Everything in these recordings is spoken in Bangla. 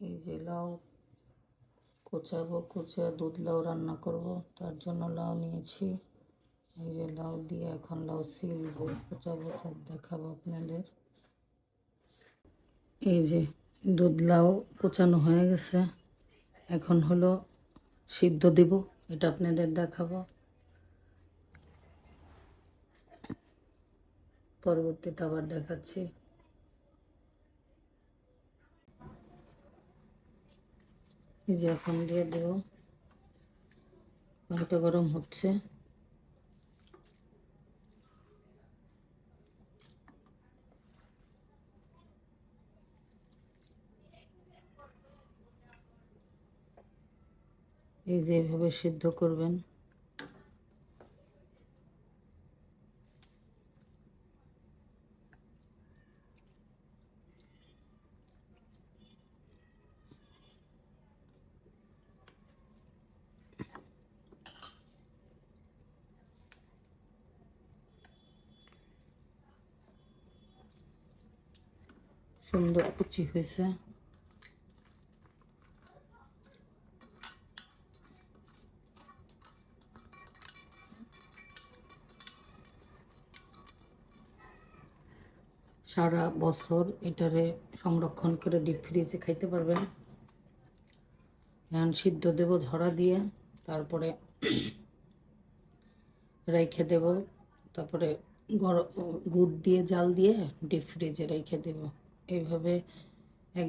এই যে লাউ কোচাবো কোচা দুধ লাউ রান্না করব। তার জন্য লাউ নিয়েছি। এই যে লাউ দিয়ে এখন লাউ সিলবো, কোচাবো সব দেখাবো আপনাদের। এই যে দুধ লাউ কোচানো হয়ে গেছে। এখন হলো সিদ্ধ দিব, এটা আপনাদের দেখাবো। পরবর্তীতে আবার দেখাচ্ছি। এই যে এখন দিয়ে দেব। পানিটা গরম হচ্ছে। এই যে এভাবে সিদ্ধ করবেন। সুন্দর কুচি হয়েছে। সারা বছর এটারে সংরক্ষণ করে ডিপ ফ্রিজে খাইতে পারবেন। এখন সিদ্ধ দেব ঝরা দিয়ে, তারপরে রেখে দেব। তারপরে গরম গুড় দিয়ে, জাল দিয়ে ডিপ ফ্রিজে রেখে দেব। এইভাবে এক,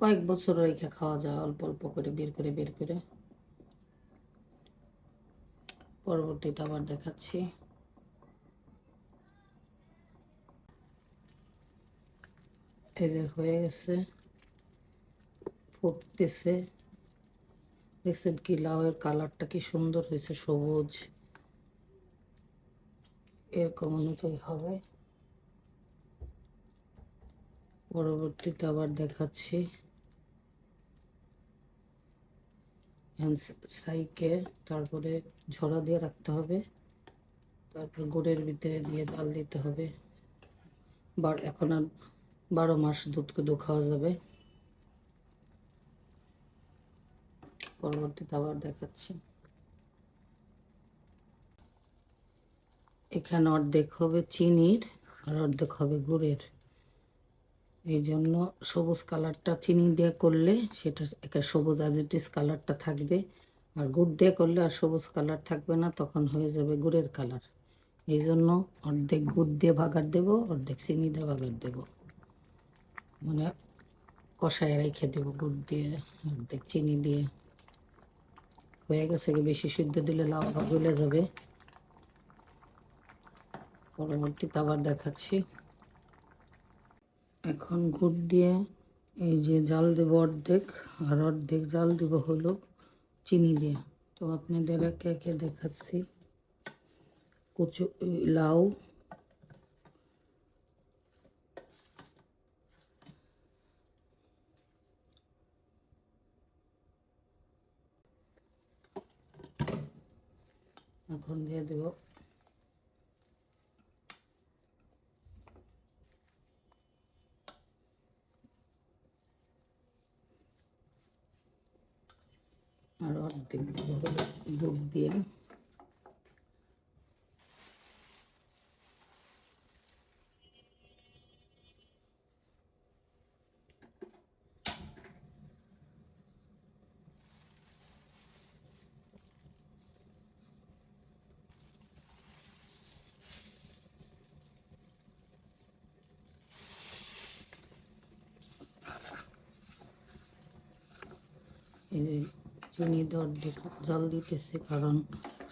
কয়েক বছর রেখে খাওয়া যায়, অল্প অল্প করে বের করে বের করে। পরবর্তীতে আবার দেখাচ্ছি। যে হয়ে গেছে, ফুটতেছে। দেখছেন কি লাউয়ের কালারটা কি সুন্দর হয়েছে, সবুজ। এরকম অনুযায়ী হবে। পরবর্তীতে আবার দেখাচ্ছি। সাইকে তারপরে ঝরা দিয়ে রাখতে হবে। তারপর গুড়ের ভিতরে দিয়ে ডাল দিতে হবে। বার, এখন আর বারো মাস দুধকে কুদু খাওয়া যাবে। পরবর্তীতে আবার দেখাচ্ছি। এখানে অর্ধেক হবে চিনির আর অর্ধেক হবে গুড়ের। এই জন্য সবুজ কালারটা চিনি দিয়ে করলে সেটা একটা সবুজ অ্যাজিটিস কালারটা থাকবে। আর গুড় দিয়ে করলে আর সবুজ কালার থাকবে না, তখন হয়ে যাবে গুড়ের কালার। এই জন্য অর্ধেক গুড় দিয়ে ভাগার দেবো, অর্ধেক চিনি দিয়ে ভাগার দেবো। মানে কষায় রেখে দেবো গুড় দিয়ে, অর্ধেক চিনি দিয়ে। হয়ে গেছে কি বেশি সিদ্ধ দিলে লাউ গলে যাবে। পরবর্তীতে আবার দেখাচ্ছি। এখন গুড় দিয়ে এই যে জাল দেবো অর্ধেক, আর অর্ধেক জাল দেব হলো চিনি দিয়ে। তো আপনাদের একে একে দেখাচ্ছি। কচু, লাউ। এখন দিয়ে দেব আর অর্ধেক দেবো হলো দুধ দিয়ে এই যে চিনি দর জল দিতেছে কারণ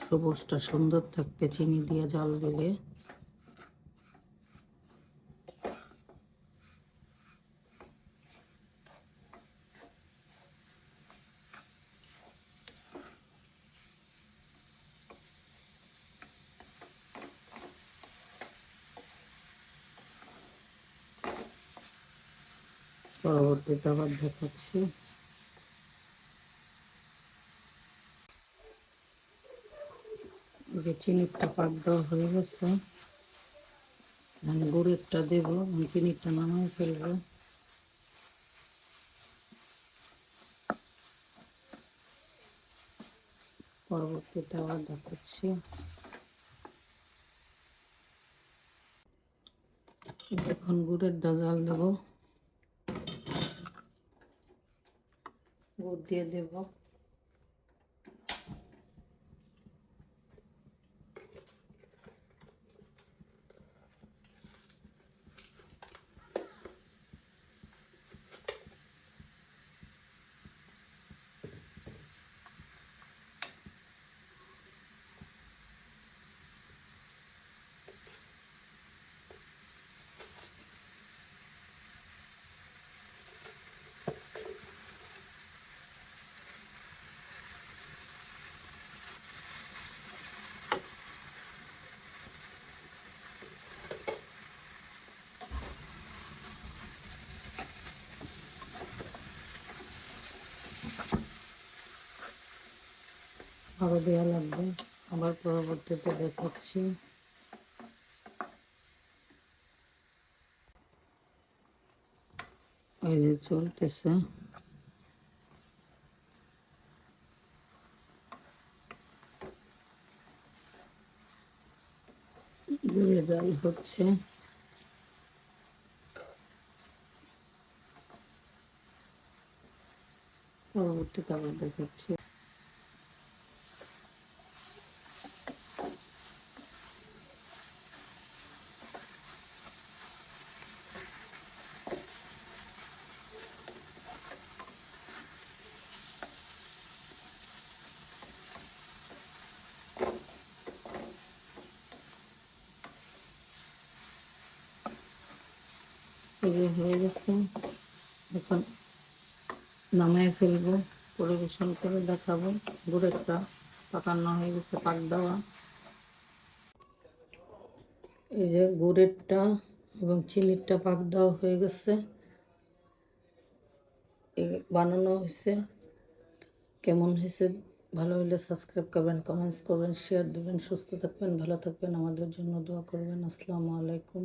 সবুজটা সুন্দর থাকবে চিনি দিয়ে জল দিলে। পরবর্তীতে আবার দেখাচ্ছি। যে চিনিরটা পাক দেওয়া হয়ে গেছে, আমি গুড়েরটা দেবো চিনিরটা নামাই ফেলব। পরবর্তীতে আবার দেখাচ্ছি। এখন গুড়ের ডাজাল দেবো। গুড় দিয়ে দেবো। আরও দেওয়া লাগবে। আবার পরবর্তীতে দেখাচ্ছি। এই যে চলতেছে। হচ্ছে। পরবর্তীতে আবার দেখাচ্ছি। এই হয়ে গেছে। এখন নামায় ফেলব, পরিবেশন করে দেখাবো। গুড়েরটা পাকানো হয়ে গেছে পাক দেওয়া। এই যে গুড়েরটা এবং চিনিরটা পাক দেওয়া হয়ে গেছে। বানানো হয়েছে। কেমন হয়েছে, ভালো হলে সাবস্ক্রাইব করবেন কমেন্টস করবেন শেয়ার দেবেন, সুস্থ থাকবেন, ভালো থাকবেন। আমাদের জন্য দোয়া করবেন। আসসালামু আলাইকুম।